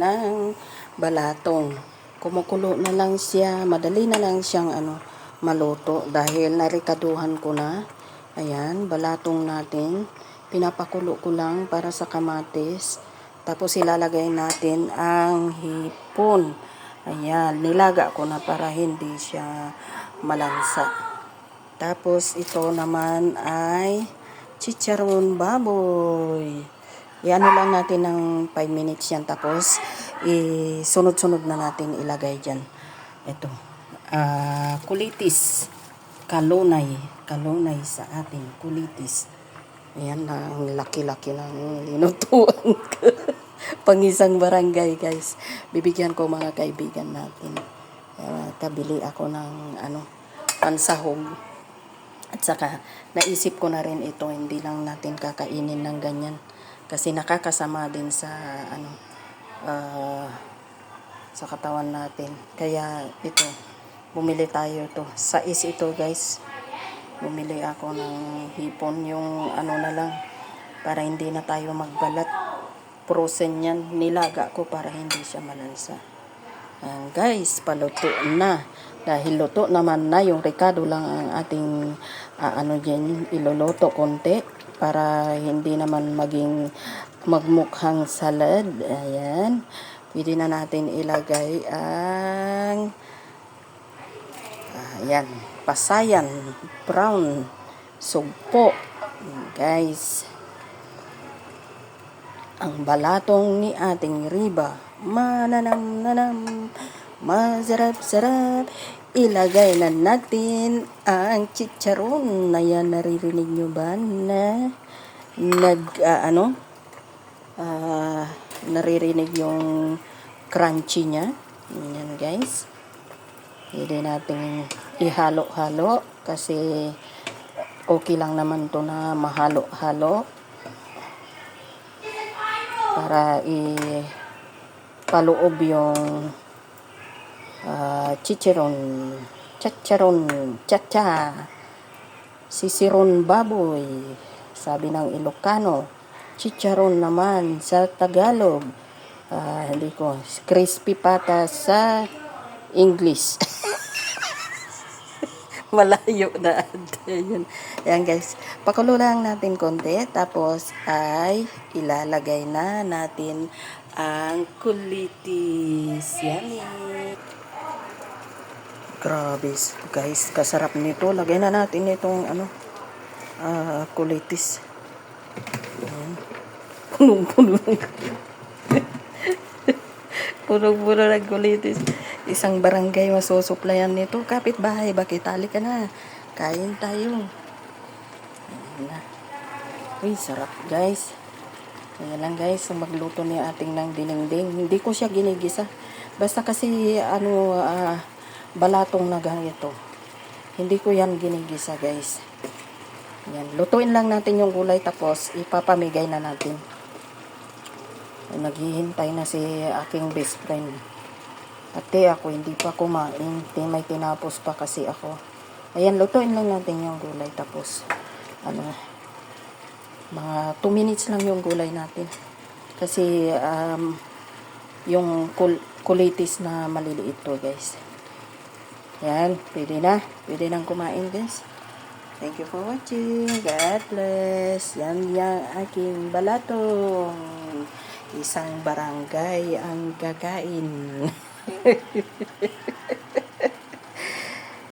ng balatong. Kumukulo na lang siya, madali na lang siyang ano, maluto dahil narikaduhan ko na. Ayan, balatong natin. Pinapakulo ko lang para sa kamatis. Tapos ilalagay natin ang hipon. Ayan, nilaga ko na para hindi siya malansa. Tapos ito naman ay chicharon baboy. Iano lang natin ng 5 minutes yan. Tapos isunod-sunod na natin ilagay dyan. Ito. ah kulitis. Kalunay. Kalunay sa ating kulitis. Ayan ang laki-laki ng linutuan ko. Pangisang barangay guys. Bibigyan ko mga kaibigan natin. Uh, kabili ako ng ano, pansahog. At saka, naisip ko na rin ito, hindi lang natin kakainin ng ganyan. Kasi nakakasama din sa, ano, ah, sa katawan natin. Kaya, ito, bumili tayo to. Sais ito, guys. Bumili ako ng hipon, yung ano na lang, para hindi na tayo magbalat. Frozen yan. Nilaga ko para hindi siya malansa. Ayan, guys, paluto na. Dahil luto naman na yung Ricardo lang ang ating ah, ano dyan, iluluto konti para hindi naman maging magmukhang salad. Ayan. Pwede na natin ilagay ang ayan, pasayan, brown, sugpo. Guys, ang balatong ni ating riba. Mananam nanam, masarap-sarap. Ilagay na natin ang chicharon na yan. Naririnig nyo ba na nag, ah, ano, ah, naririnig yung crunchy niya. Yan guys. Hindi natin ihalo-halo kasi okay lang naman to na mahalo-halo para i paloob yung ah, chicharon chacharon chacha sisiron baboy sabi ng Ilocano chicharon naman sa Tagalog Ah, hindi ko crispy pata sa English malayo na yun. Ayan guys, pakulo lang natin konti tapos ay ilalagay na natin ang kulitis. Yummy! Grabe guys, kasarap nito. Lagay na natin itong ano, ah, kulitis. Punong-puno ng Punong-puno ng kulitis. Isang barangay masusuplayan nito. Kapit bahay, bakit tali ka na? Kain tayo. Ayan na. Uy, sarap guys. Ayan lang guys, magluto ni ating ng dinengdeng. Hindi ko siya ginigisa. Basta kasi ano, ah, balatong na ganito. Hindi ko yan ginigisa guys. Yan, lutuin lang natin yung gulay tapos ipapamigay na natin. Naghihintay na si aking best friend. Ate, ako hindi pa kumain. May tinapos pa kasi ako. Ayan, lutuin lang natin yung gulay. Tapos, ano, mga 2 minutes lang yung gulay natin. Kasi, um, yung kul- kulitis na maliliit to, guys. Yan, pwede na. Pwede nang kumain, guys. Thank you for watching. God bless. Yan yung aking balatong. Isang barangay ang gagain.